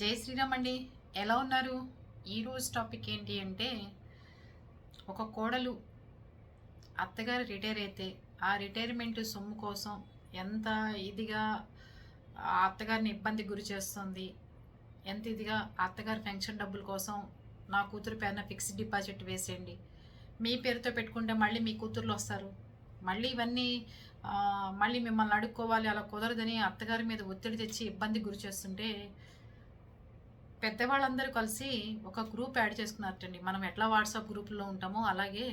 జై శ్రీరామ్ అండి. ఎలా ఉన్నారు? ఈరోజు టాపిక్ ఏంటి అంటే ఒక కోడలు అత్తగారు రిటైర్ అయితే ఆ రిటైర్మెంట్ సొమ్ము కోసం ఎంత ఇదిగా ఆ అత్తగారిని ఇబ్బంది గురి చేస్తుంది ఎంత ఇదిగా అత్తగారి పెన్షన్ డబ్బుల కోసం నా కూతురు పేరున ఫిక్స్డ్ డిపాజిట్ వేసేయండి. మీ పేరుతో పెట్టుకుంటే మళ్ళీ మీ కూతుర్లు వస్తారు. మళ్ళీ ఇవన్నీ మళ్ళీ మిమ్మల్ని అడుక్కోవాలి అలా కుదరదని అత్తగారి మీద ఒత్తిడి తెచ్చి ఇబ్బంది గురి చేస్తుంటే పెద్దవాళ్ళందరూ కలిసి ఒక గ్రూప్ యాడ్ చేసుకున్నారటండి. మనం ఎట్లా వాట్సాప్ గ్రూప్లో ఉంటామో అలాగే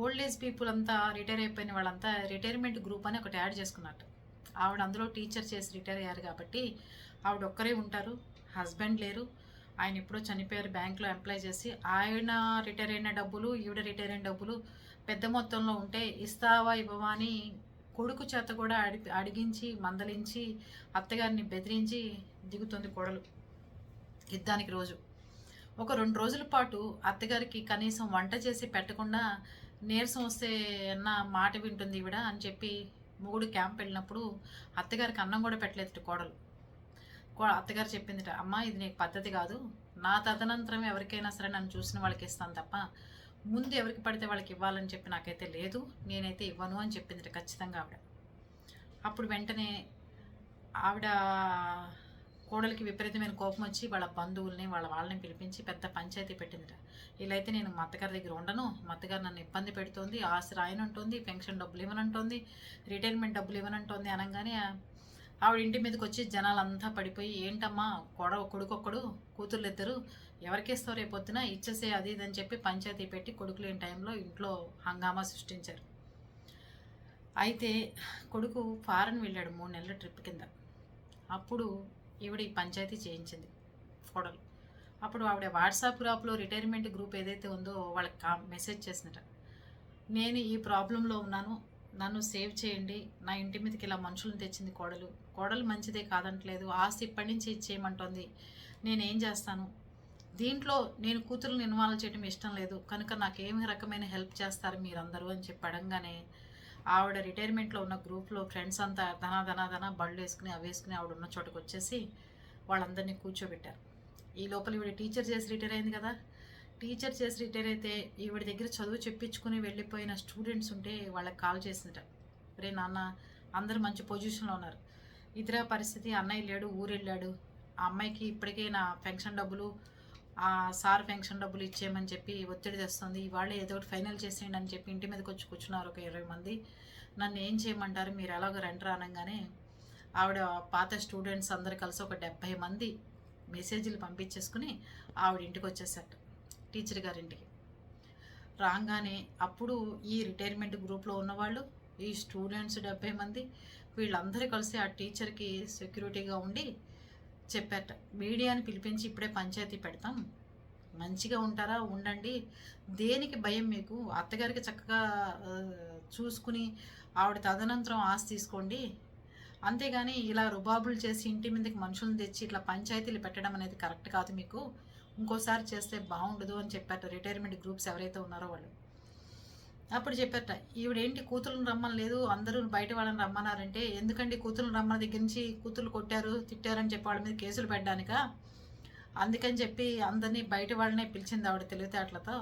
ఓల్డ్ ఏజ్ పీపుల్ అంతా రిటైర్ అయిపోయిన వాళ్ళంతా రిటైర్మెంట్ గ్రూప్ అని ఒకటి యాడ్ చేసుకున్నట్టు ఆవిడ అందులో టీచర్ చేసి రిటైర్ అయ్యారు కాబట్టి ఆవిడ ఒక్కరే ఉంటారు హస్బెండ్ లేరు. ఆయన ఎప్పుడో చనిపోయారు బ్యాంక్లో ఎంప్లాయ్ చేసి. ఆయన రిటైర్ అయిన డబ్బులు ఈవిడ రిటైర్ అయిన డబ్బులు పెద్ద మొత్తంలో ఉంటే ఇస్తావా ఇవ్వవా అని కొడుకు చేత కూడా అడి అడిగించి మందలించి అత్తగారిని బెదిరించి దిగుతుంది కొడలు. యుద్ధానికి రోజు. ఒక రెండు రోజుల పాటు అత్తగారికి కనీసం వంట చేసి పెట్టకుండా నీరసం వస్తే అన్న మాట వింటుంది ఈవిడ అని చెప్పి మూడు క్యాంప్ వెళ్ళినప్పుడు అత్తగారికి అన్నం కూడా పెట్టలేదు కోడలు. కో అత్తగారు చెప్పిందిట అమ్మ ఇది నీకు పద్ధతి కాదు. నా తదనంతరం ఎవరికైనా సరే నన్ను చూసిన వాళ్ళకి ఇస్తాను తప్ప ముందు ఎవరికి పడితే వాళ్ళకి ఇవ్వాలని చెప్పి నాకైతే లేదు. నేనైతే ఇవ్వను అని చెప్పిందిట ఖచ్చితంగా ఆవిడ. అప్పుడు వెంటనే ఆవిడ కోడలికి విపరీతమైన కోపం వచ్చి వాళ్ళ బంధువుల్ని వాళ్ళ వాళ్ళని పిలిపించి పెద్ద పంచాయతీ పెట్టిందిట ఇలా అయితే నేను మా అత్తగారి దగ్గర ఉండను. మా అత్తగారు నన్ను ఇబ్బంది పెడుతోంది ఆస్తి రాయనంటోంది పెన్షన్ డబ్బులు ఇవ్వనంటోంది రిటైర్మెంట్ డబ్బులు ఇవ్వనంటోంది అనగానే ఆవిడ ఇంటి మీదకి వచ్చి జనాలంతా పడిపోయి ఏంటమ్మా కొడ కొడుకొక్కడు కూతుర్లు ఇద్దరు ఎవరికి రేపొద్దున రేపు పొద్దున? ఇచ్చేసే అది ఇది అని చెప్పి పంచాయతీ పెట్టి కొడుకు లేని టైంలో ఇంట్లో హంగామా సృష్టించారు. అయితే కొడుకు ఫారెన్ వెళ్ళాడు మూడు నెలల ట్రిప్ కింద. అప్పుడు ఈవిడ ఈ పంచాయతీ చేయించింది కోడలు అప్పుడు ఆవిడ వాట్సాప్ గ్రూప్లో రిటైర్మెంట్ గ్రూప్ ఏదైతే ఉందో వాళ్ళకి కా మెసేజ్ చేసినట నేను ఈ ప్రాబ్లంలో ఉన్నాను నన్ను సేవ్ చేయండి నా ఇంటి మీదకి ఇలా మనుషులను తెచ్చింది కోడలు. కోడలు మంచిదే కాదంటలేదు ఆస్తి ఇప్పటి నుంచి ఇచ్చేయమంటోంది. నేనేం చేస్తాను? దీంట్లో నేను కూతురుని ఇన్వాల్వ్ చేయడం ఇష్టం లేదు కనుక నాకు ఏమి రకమైన హెల్ప్ చేస్తారు మీరందరూ అని చెప్పి ఆవిడ రిటైర్మెంట్లో ఉన్న గ్రూప్లో ఫ్రెండ్స్ అంతా ధన ధన ధన బళ్ళు వేసుకుని అవి వేసుకుని ఆవిడ ఉన్న చోటకు వచ్చేసి వాళ్ళందరినీ కూర్చోబెట్టారు. ఈ లోపల ఈవిడ టీచర్ చేసి రిటైర్ అయింది కదా. టీచర్ చేసి రిటైర్ అయితే ఈవిడ దగ్గర చదువు చెప్పించుకుని వెళ్ళిపోయిన స్టూడెంట్స్ ఉంటే వాళ్ళకి కాల్ చేసిందట. రే నాన్న అందరూ మంచి పొజిషన్లో ఉన్నారు. ఇతర పరిస్థితి అన్నయ్య లేడు ఊరెళ్ళాడు. ఆ అమ్మాయికి ఇప్పటికే నా పెన్షన్ డబ్బులు ఆ సార్ పెన్షన్ డబ్బులు ఇచ్చేయమని చెప్పి ఒత్తిడి తెస్తుంది ఇవాళ ఏదో ఒకటి ఫైనల్ చేసేయండి అని చెప్పి ఇంటి మీదకి వచ్చి కూర్చున్నారు ఒక ఇరవై మంది. నన్ను ఏం చేయమంటారు? మీరు ఎలాగో రెంట్ రానంగానే ఆవిడ పాత స్టూడెంట్స్ అందరు కలిసి ఒక డెబ్భై మంది మెసేజ్లు పంపించేసుకుని ఆవిడ ఇంటికి వచ్చేసారు టీచర్ గారింటికి. రాగానే అప్పుడు ఈ రిటైర్మెంట్ గ్రూప్లో ఉన్నవాళ్ళు ఈ స్టూడెంట్స్ డెబ్భై మంది వీళ్ళందరూ కలిసి ఆ టీచర్కి సెక్యూరిటీగా ఉండి చెప్పారట. మీడియాని పిలిపించి ఇప్పుడే పంచాయతీ పెడతాం. మంచిగా ఉంటారా? ఉండండి. దేనికి భయం మీకు? అత్తగారికి చక్కగా చూసుకుని ఆవిడ తదనంతరం ఆస్తి తీసుకోండి. అంతేగాని ఇలా రుబాబులు చేసి ఇంటి మీదకి మనుషులను తెచ్చి ఇట్లా పంచాయతీలు పెట్టడం అనేది కరెక్ట్ కాదు మీకు. ఇంకోసారి చేస్తే బాగుండదు అని చెప్పారు రిటైర్మెంట్ గ్రూప్స్ ఎవరైతే ఉన్నారో వాళ్ళు. అప్పుడు చెప్పారట ఈవిడేంటి కూతురుని రమ్మని లేదు అందరూ బయట వాళ్ళని రమ్మన్నారంటే ఎందుకండి కూతురుని రమ్మని దగ్గర నుంచి కూతురు కొట్టారు తిట్టారని చెప్పి వాళ్ళ మీద కేసులు పెట్టడానిక? అందుకని చెప్పి అందరినీ బయట వాళ్ళనే పిలిచింది ఆవిడ తెలివితేటలతో.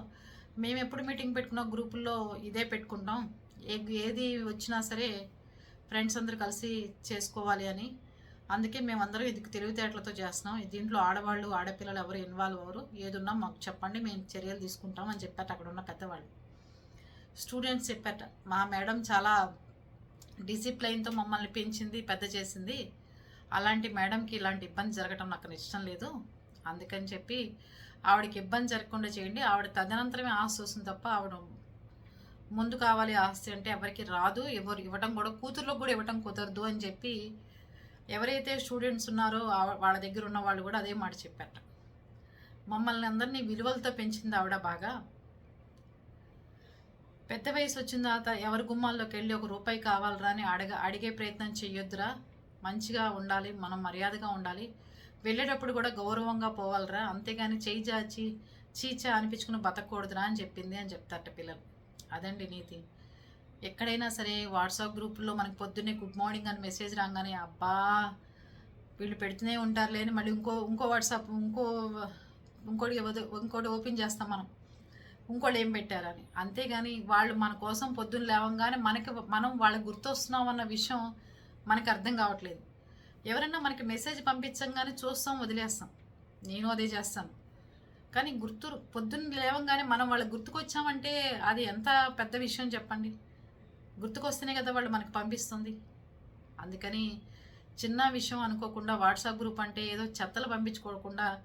మేము ఎప్పుడు మీటింగ్ పెట్టుకున్న? గ్రూపుల్లో ఇదే పెట్టుకుంటాం. ఏ ఏది వచ్చినా సరే ఫ్రెండ్స్ అందరూ కలిసి చేసుకోవాలి అని. అందుకే మేమందరం ఇది తెలివితేటలతో చేస్తున్నాం. దీంట్లో ఆడవాళ్ళు ఆడపిల్లలు ఎవరు ఇన్వాల్వ్ అవ్వరు. ఏదున్నా మాకు చెప్పండి మేము చర్యలు తీసుకుంటాం అని చెప్పారు అక్కడ ఉన్న పెద్దవాళ్ళు. స్టూడెంట్స్ చెప్పారట మా మేడం చాలా డిసిప్లైన్తో మమ్మల్ని పెంచింది పెద్ద చేసింది. అలాంటి మేడంకి ఇలాంటి ఇబ్బంది జరగటం నాకు ఇష్టం లేదు. అందుకని చెప్పి ఆవిడకి ఇబ్బంది జరగకుండా చేయండి. ఆవిడ తదనంతరమే ఆస్తి వస్తుంది తప్ప ఆవిడ ముందు కావాలి ఆస్తి అంటే ఎవరికి రాదు. ఎవరు ఇవ్వటం కూడా కూతుర్లకు కూడా ఇవ్వటం కుదరదు అని చెప్పి ఎవరైతే స్టూడెంట్స్ ఉన్నారో వాళ్ళ దగ్గర ఉన్న వాళ్ళు కూడా అదే మాట చెప్పారట. మమ్మల్ని అందరినీ విలువలతో పెంచింది ఆవిడ బాగా. పెద్ద వయసు వచ్చిన తర్వాత ఎవరి గుమ్మాల్లోకి వెళ్ళి ఒక రూపాయి కావాలరా అని అడగ అడిగే ప్రయత్నం చెయ్యొద్దురా. మంచిగా ఉండాలి మనం మర్యాదగా ఉండాలి. వెళ్ళేటప్పుడు కూడా గౌరవంగా పోవాలిరా. అంతేగాని చేయి చాచి చీచా అనిపించుకుని బతకూడదురా అని చెప్పింది అని చెప్తారట పిల్లలు. అదండి నీతి. ఎక్కడైనా సరే వాట్సాప్ గ్రూపుల్లో మనకి పొద్దున్నే గుడ్ మార్నింగ్ అని మెసేజ్ రాగానే అబ్బా వీళ్ళు పెడుతూనే ఉంటారు లేని మళ్ళీ ఇంకో ఇంకో వాట్సాప్ ఇంకో ఇంకోటి ఇంకోటి ఓపెన్ చేస్తాం మనం. ఇంకోళ్ళు ఏం పెట్టారని. అంతేగాని వాళ్ళు మన కోసం పొద్దున్న లేవంగానే మనకి మనం వాళ్ళకి గుర్తొస్తున్నాం అన్న విషయం మనకు అర్థం కావట్లేదు. ఎవరైనా మనకి మెసేజ్ పంపించంగానే చూస్తాం వదిలేస్తాం. నేను అదే చేస్తాను. కానీ గుర్తు పొద్దున్న లేవంగానే మనం వాళ్ళకి గుర్తుకొచ్చామంటే అది ఎంత పెద్ద విషయం చెప్పండి. గుర్తుకొస్తేనే కదా వాళ్ళు మనకి పంపిస్తుంది. అందుకని చిన్న విషయం అనుకోకుండా వాట్సాప్ గ్రూప్ అంటే ఏదో చెత్తలు పంపించుకోకుండా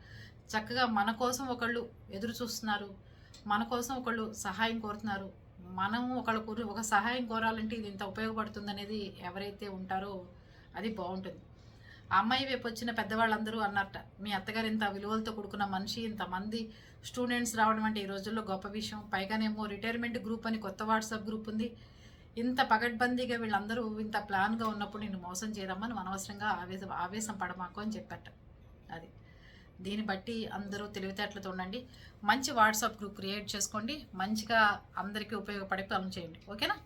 చక్కగా మన కోసం ఒకళ్ళు ఎదురు చూస్తున్నారు. మన కోసం ఒకళ్ళు సహాయం కోరుతున్నారు. మనం ఒకళ్ళ కోరి ఒక సహాయం కోరాలంటే ఇది ఇంత ఉపయోగపడుతుంది అనేది ఎవరైతే ఉంటారో అది బాగుంటుంది. ఆ అమ్మాయి వైపు వచ్చిన పెద్దవాళ్ళందరూ అన్నట్ట మీ అత్తగారు ఇంత విలువలతో కూడుకున్న మనిషి ఇంతమంది స్టూడెంట్స్ రావడం అంటే ఈ రోజుల్లో గొప్ప విషయం. పైగానేమో రిటైర్మెంట్ గ్రూప్ అని కొత్త వాట్సాప్ గ్రూప్ ఉంది. ఇంత పగడ్బందీగా వీళ్ళందరూ ఇంత ప్లాన్గా ఉన్నప్పుడు నేను మోసం చేయరమ్మని అనవసరంగా ఆవేశం ఆవేశం పడమాకు అని చెప్పట అది. దీన్ని బట్టి అందరూ తెలివితేటలతో ఉండండి. మంచి వాట్సాప్ గ్రూప్ క్రియేట్ చేసుకోండి. మంచిగా అందరికీ ఉపయోగపడే పనులు చేయండి. ఓకేనా?